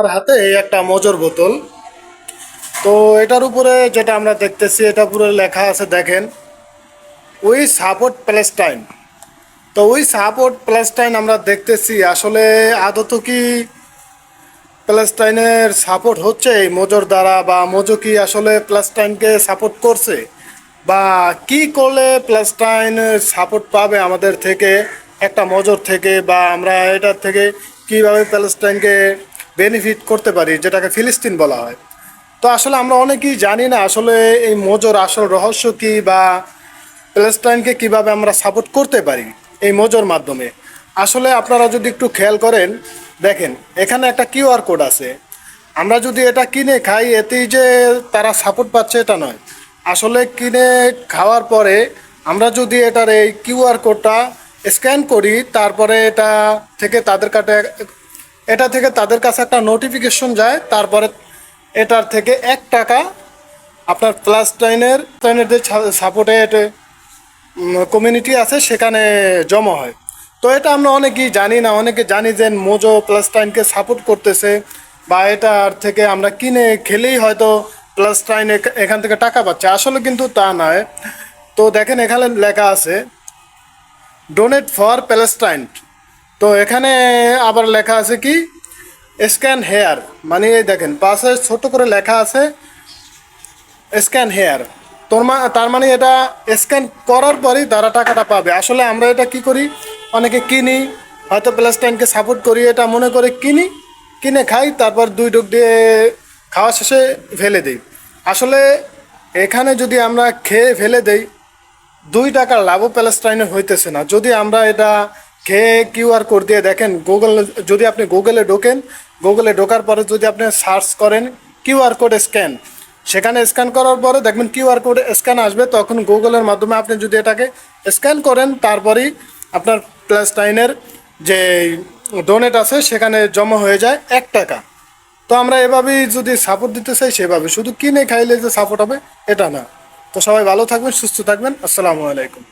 আমার হাতে এই একটা মজর বোতল। তো এটার উপরে যেটা আমরা দেখতেছি, এটা পুরো লেখা আছে, দেখেন উই সাপোর্ট প্যালেস্টাইন তো উই সাপোর্ট প্যালেস্টাইন আমরা দেখতেছি, আসলে আদত কি প্যালেস্টাইনের সাপোর্ট হচ্ছে এই মোজর দ্বারা, বা মোজো কি আসলে প্যালেস্টাইনকে সাপোর্ট করছে? বা কি করলে প্যালেস্টাইন সাপোর্ট পাবে আমাদের থেকে, একটা মজর থেকে, বা আমরা এটার থেকে কীভাবে প্যালেস্টাইনকে বেনিফিট করতে পারি, যেটাকে ফিলিস্তিন বলা হয়। তো আসলে আমরা অনেকেই জানি না আসলে এই মোজর আসল রহস্য কি বা প্যালেস্টাইনকে কীভাবে আমরা সাপোর্ট করতে পারি এই মোজর মাধ্যমে। আসলে আপনারা যদি একটু খেয়াল করেন, দেখেন, এখানে একটা কিউআর কোড আছে। আমরা যদি এটা কিনে খাই, এতেই যে তারা সাপোর্ট পাচ্ছে এটা নয়। আসলে কিনে খাওয়ার পরে আমরা যদি এটার এই কিউআর কোডটা স্ক্যান করি, তারপরে এটা থেকে তাদের কাছে এটা থেকে তাদের কাছে একটা নোটিফিকেশন যায়, তারপরে এটার থেকে এক টাকা আপনার প্লাস টাইনের টাইনের যে সাপোর্টেড কমিউনিটি আছে, সেখানে জমা হয়। তো এটা আমরা অনেকেই জানি না, অনেকে জানি যে মোজো প্লাস টাইনকে সাপোর্ট করতেছে, বা এটার থেকে আমরা কিনে খেলেই হয়তো প্লাস টাইন এখান থেকে টাকা পাচ্ছে। আসলে কিন্তু তা নয়। তো দেখেন এখানে লেখা আছে ডোনেট ফর প্যালেস্টাইন তো এখানে আবার লেখা আছে কি? স্ক্যান হেয়ার মানে এই দেখেন, পাশে ছোট করে লেখা আছে, স্ক্যান হেয়ার। তোর তার মানে এটা স্ক্যান করার পরই তারা টাকাটা পাবে। আসলে আমরা এটা কি করি? অনেকে কিনি, হয়তো প্লাস্টাইনকে সাপোর্ট করি, এটা মনে করে কিনি, কিনে খাই, তারপর দুই ডুক দিয়ে খাওয়া শেষে ফেলে দিই। আসলে এখানে যদি আমরা খেয়ে ফেলে দেই, দুই টাকার লাভও প্যালেস্টাইনে হইতেছে না। যদি আমরা এটা খেয়ে কিউআর কোড দিয়ে দেখেন গুগল যদি আপনি গুগলে ঢোকেন গুগলে ঢোকার পরে যদি আপনি সার্চ করেন কিউআর কোড স্ক্যান, সেখানে স্ক্যান করার পরে দেখবেন কিউআর কোড স্ক্যান আসবে, তখন গুগলের মাধ্যমে আপনি যদি এটাকে স্ক্যান করেন, তারপরেই আপনার প্লাস্টাইনের যে ডোনেট আছে, সেখানে জমা হয়ে যায় এক টাকা। তো আমরা এভাবেই যদি সাপোর্ট দিতে চাই, সেভাবে। শুধু কিনে খাইলে যে সাপোর্ট হবে, এটা না। তো সবাই ভালো থাকবেন, সুস্থ থাকবেন। আসসালামু আলাইকুম।